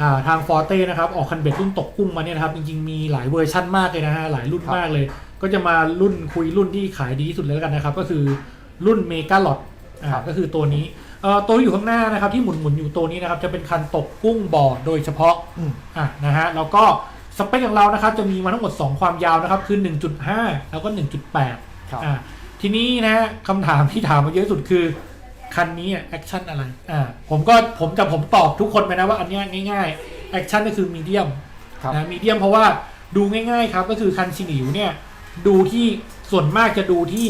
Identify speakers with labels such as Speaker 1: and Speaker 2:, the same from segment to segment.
Speaker 1: อ่าทางฟอร์เต้นะครับออกคันเบ็ดรุ่นตกกุ้งมาเนี่ยนะครับจริงๆมีหลายเวอร์ชั่นมากเลยนะฮะหลายรุ่น
Speaker 2: ครับ
Speaker 1: มากเลย ก็จะมารุ่นคุยรุ่นที่ขายดีที่สุดเลยแล้วกันนะครับ ก็คือรุ่นเมกาลอดอ่าก็คือตัวนี้เอ่อตัวที่อยู่ข้างหน้านะครับที่หมุนหมุนๆอยู่ตัวนี้นะครับจะเป็นคันตกกุ้งบ่อโดยเฉพาะ
Speaker 2: อืม
Speaker 1: อะนะฮะแล้วก็สเปคของเรานะครับจะมีมาทั้งหมด 2 ความยาวนะครับคือ 1.5 แล้วก็ 1.8
Speaker 2: ครับ
Speaker 1: อะทีนี้นะฮะคำถามที่ถามมาเยอะที่สุดคือ คันนี้แอคชั่นอะไรอ่าผมก็ผมจะผมตอบทุกคนไปนะว่าอันเนี้ยง่ายๆแอคชั่นก็คือมีเดียม
Speaker 2: ครับ
Speaker 1: นะมีเดียมเพราะว่าดูง่ายๆครับก็คือคันชินิวเนี่ยดูที่ส่วนมากจะดูที่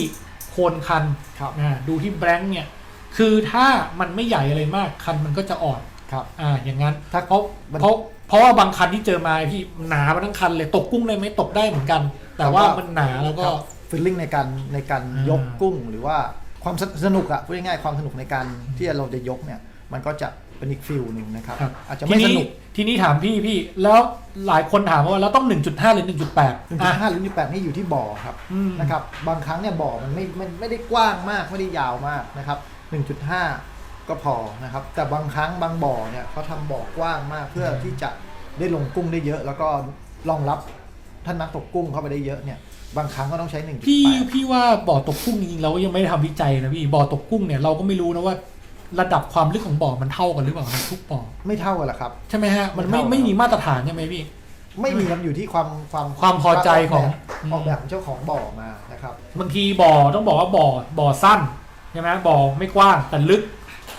Speaker 1: โคนคัน
Speaker 2: ครับ
Speaker 1: อ่าดูที่แบงค์เนี่ยคือถ้ามันไม่ใหญ่อะไรมากคันมันก็จะอ่อน
Speaker 2: ครับ
Speaker 1: อ่าอย่างนั้น
Speaker 2: ถ้า
Speaker 1: เพราะ
Speaker 2: มัน
Speaker 1: เพราะเพราะว่าบางคันที่เจอมาพี่หนามาทั้งคันเลยตกกุ้งเลยไหมตกได้เหมือนกัน แต่ว่ามันหนาแล้วก็
Speaker 2: ฟีลลิ่งในการในการ
Speaker 1: อ่าย
Speaker 2: ยกกุ้งหรือว่า ความสสนุกอะพูดง่ายๆความสนุกในการที่เราจะยกเนี่ย มันก็จะเป็นอีกฟิลหนึ่งนะครับ
Speaker 1: ครับ
Speaker 2: อาจจะไม่สนุก
Speaker 1: ทีนี้ถามพี่พี่แล้วหลายคนถามว่าแล้วต้อง 1.5 หรือ 1.8
Speaker 2: หนึ่งจุดห้าหรือหนึ่งแปดนี่อยู่ที่บ่อครับ
Speaker 1: อืม
Speaker 2: นะครับบางครั้งเนี่ยบ่อมันไม่ไม่ไม่ได้กว้างมากไม่ได้ยาวมากนะครับหนึ่งจุดห้าก็พอนะครับ แต่บางครั้งบางบ่อเนี่ยเขาทำบ่อกว้างมากเพื่อที่จะได้ลงกุ้งได้เยอะ แล้วก็รองรับ ท่านนักตกกุ้งเข้าไปได้เยอะเนี่ย บางครั้งก็ต้องใช้หนึ่งจุด
Speaker 1: พี่
Speaker 2: แปด
Speaker 1: พี่ว่าบ่อตกกุ้งจริงๆเราก็ยังไม่ได้ทำวิจัยนะพี่บ่อตกกุ้งเนี่ยเราก็ไม่รู้นะว่า ระดับความลึกของบ่อมันเท่ากันหรือเปล่านะทุกบ่อ
Speaker 2: ไม่เท่ากันหรอกครับ
Speaker 1: ใช่ไหมฮะมัน
Speaker 2: ไม่
Speaker 1: ไม่
Speaker 2: เท่า
Speaker 1: ไม่มีมาตรฐานใช่ไหมพี่
Speaker 2: ไม่มีครับอยู่ที่ความความ
Speaker 1: ความพอใจของ
Speaker 2: ออกแบบของเจ้าของบ่อมานะครับ
Speaker 1: บางทีบ่อต้องบอกว่าบ่อบ่อสั้นใช่ไหมบ่อไม่กว้างแต่ลึก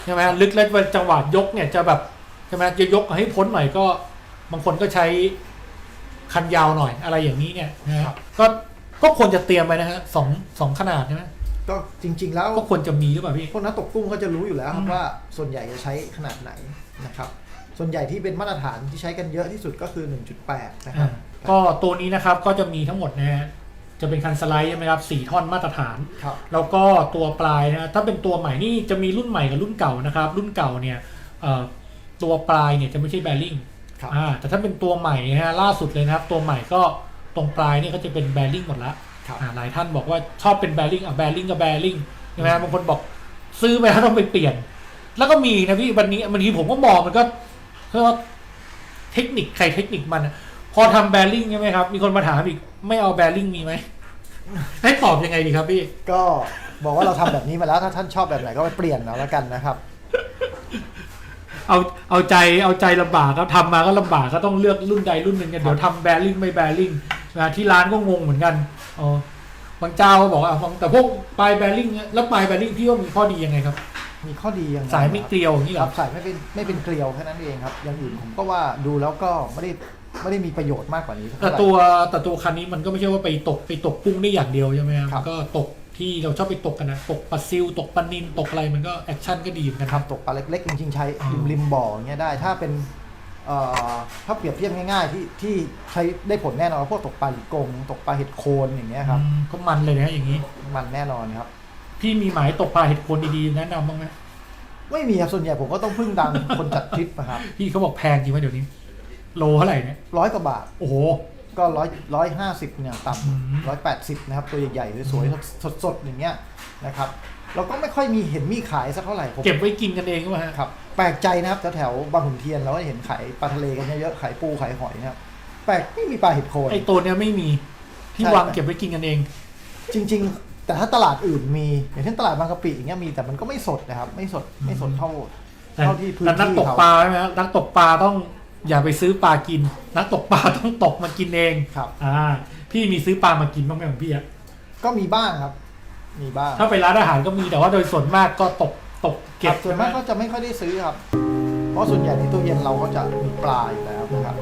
Speaker 1: ใช่ไหมลึกแล้วจังหวะยกเนี่ยจะแบบใช่ไหมจะยกให้พ้นหน่อยก็ บางคนก็ใช้ คันยาวหน่อยอะไรอย่างนี้เนี่ยนะฮะ
Speaker 2: ครับ
Speaker 1: ก็ก็ควรจะเตรียมไปนะฮะสองสองขนาดใช่ไหม
Speaker 2: ก็จริง ๆ แล้ว
Speaker 1: ก็ควรจะมีหรือเปล่าพี่
Speaker 2: พวกนักตกกุ้งก็จะรู้อยู่แล้วครั
Speaker 1: อื
Speaker 2: บ
Speaker 1: ม
Speaker 2: ว่าส่วนใหญ่จะใช้ขนาดไหนนะครับ ส่วนใหญ่ที่เป็นมาตรฐานที่ใช้กันเยอะที่สุดก็คือ 1.8 นะครั
Speaker 1: อ่า
Speaker 2: บ
Speaker 1: ก็ตัวนี้นะครับก็จะมีทั้งหมดนะฮะจะเป็นคันสไลด์ใช่ไหมครับสี่ท่อนมาตรฐาน
Speaker 2: ครับ
Speaker 1: แล้วก็ตัวปลายนะถ้าเป็นตัวใหม่นี่จะมีรุ่นใหม่กับรุ่นเก่านะครับ รุ่นเก่าเนี่ยเอ่อตัวปลายเนี่ยจะไม่ใช่แบริ่ง
Speaker 2: ครับ
Speaker 1: อ่าแต่ถ้าเป็นตัวใหม่นะฮะล่าสุดเลยนะครับ ตัวใหม่ก็ตรงปลายเนี่ยก็จะเป็นแบริ่งหมดละ
Speaker 2: ครับ
Speaker 1: อ่าหลายท่านบอกว่าชอบเป็นแบริ่งอะแบริ่งกับแบริ่งใช่ไหมบางคนบอกซื้อไปแล้วต้องไปเปลี่ยน แล้วก็มีนะพี่วันนี้บางทีผมก็มองมันก็เรียกว่าเทคนิคใครเทคนิคมันอะพอทำแบริ่งใช่ไหมครับ มีคนมาถามอีกไม่เอาแบริ่งมีไหมให้ตอบยังไงดีครับพี่
Speaker 2: ก็บอกว่าเราทำแบบนี้มาแล้วถ้าท่านชอบแบบไหนก็ไปเปลี่ยนเอาแล้วกันนะครับ
Speaker 1: เอาเอาใจเอาใจลำบากครับทำมาก็ลำบากก็ต้องเลือกรุ่นใดรุ่นหนึ่งกันเดี๋ยวทำแบริ่งไม่แบริ่งนะที่ร้านก็งงเหมือนกันอ๋อบางเจ้าก็บอกว่าอะแต่พวกปลายแบริ่งเนี่ยแล้วปลายแบริ่งพี่ว่ามีข้อดียังไงครับ
Speaker 2: มีข้อดียังไง
Speaker 1: สายไม่
Speaker 2: ครับ
Speaker 1: เกลียวอย่างนี้เห
Speaker 2: ค
Speaker 1: ร
Speaker 2: รั
Speaker 1: อบ
Speaker 2: สายไม่เป็นไม่เป็นเกลียวแค่นั้นเองครับ อย่างอื่นผมก็ว่าดูแล้วก็ไม่ได้ไม่ได้มีประโยชน์มากกว่านี้เท่าไห
Speaker 1: แต่
Speaker 2: ร่
Speaker 1: ตัวแต่ตัวคันนี้มันก็ไม่ใช่ว่าไปตกไปตกกุ้งได้อย่างเดียวใช่ไหมครับ
Speaker 2: ครับ
Speaker 1: มันก็ตก ที่เราชอบไปตกกันนะ ตกปลาซิลตกปลานินตกอะไรมันก็แอคชั่นก็ดีเหมือนกัน
Speaker 2: นะ
Speaker 1: ค
Speaker 2: ค
Speaker 1: รั
Speaker 2: รับบตกปลาเล็กๆจริงๆใช้
Speaker 1: อ๋อ
Speaker 2: ริมริมบ่ออย่างเงี้ยได้ ถ้าเป็นเอ่อถ้าเปรียบเทียบง่ายๆ ที่ที่ใช้ได้ผลแน่นอนพวกตกปลาหลีกงตกปลาเห็ดโคนอย่างเงี้ยครับ
Speaker 1: อืมก็มันเลยนะอย่างนี้
Speaker 2: มันแน่นอนครับ
Speaker 1: พี่มีหมายตกปลาเห็ดโคนดีๆแนะนำบ้างไหม
Speaker 2: ไม่มีครับส่วนใหญ่ผมก็ต้องพึ่งดัง คนจัดทริปนะครับ
Speaker 1: พี่เขาบอกแพงจริงไหมเดี๋ยวนี้ โลเท่าไหร่เนี่ย
Speaker 2: ร้อยกว่าบาท
Speaker 1: โอ้โห
Speaker 2: ก็ร้อยร้อยห้าสิบเนี่ยต่
Speaker 1: อืมำ
Speaker 2: ร้อยแปดสิบนะครับ ตัวใหญ่ๆสวยๆสดๆอย่างเงี้ยนะครับเราก็ไม่ค่อยมีเห็นมีขายสักเท่าไหร่ผม
Speaker 1: เก็บไว้กินกันเองก็มาฮะ
Speaker 2: ครับแปลกใจนะครับแถวๆบางขุนเทียนเราก็เห็นขายปลาทะเลกันเยอะๆขายปูขายหอยนะครับแปลกไม่มีปลาเห็ดโคน
Speaker 1: ไอตัวเนี้ยไม่มีที่
Speaker 2: ใช่
Speaker 1: วางเก็บไว้กินกันเอง
Speaker 2: จริง ๆ แต่ถ้าตลาดอื่นมีอย่างเช่นตลาดบางกะปิอย่างเงี้ยมีแต่มันก็ไม่สดนะครับ ไม่สดไม่สดเท่า
Speaker 1: แต่
Speaker 2: เท่าที่พื้น
Speaker 1: แต่นัก
Speaker 2: ที่
Speaker 1: ตก
Speaker 2: เขา
Speaker 1: ปลาใช่ไหมฮะนักตกปลาต้อง อย่าไปซื้อปลากิน นักตกปลาต้องตกมากินเอง
Speaker 2: ครับ
Speaker 1: อ่า พี่มีซื้อปลามากินบ้างไหมของพี่อะ
Speaker 2: ก็มีบ้างครับ มีบ้าง
Speaker 1: ถ้าไปร้านอาหารก็มีแต่ว่าโดยส่วนมากก็ตกตก
Speaker 2: เก็
Speaker 1: เก็
Speaker 2: บบส่วนมากก็จะไม่ค่อยได้ซื้อครับ เพราะส่วนใหญ่ในตู้เย็นเราก็จะมีปลาอยู่แล้วนะครับ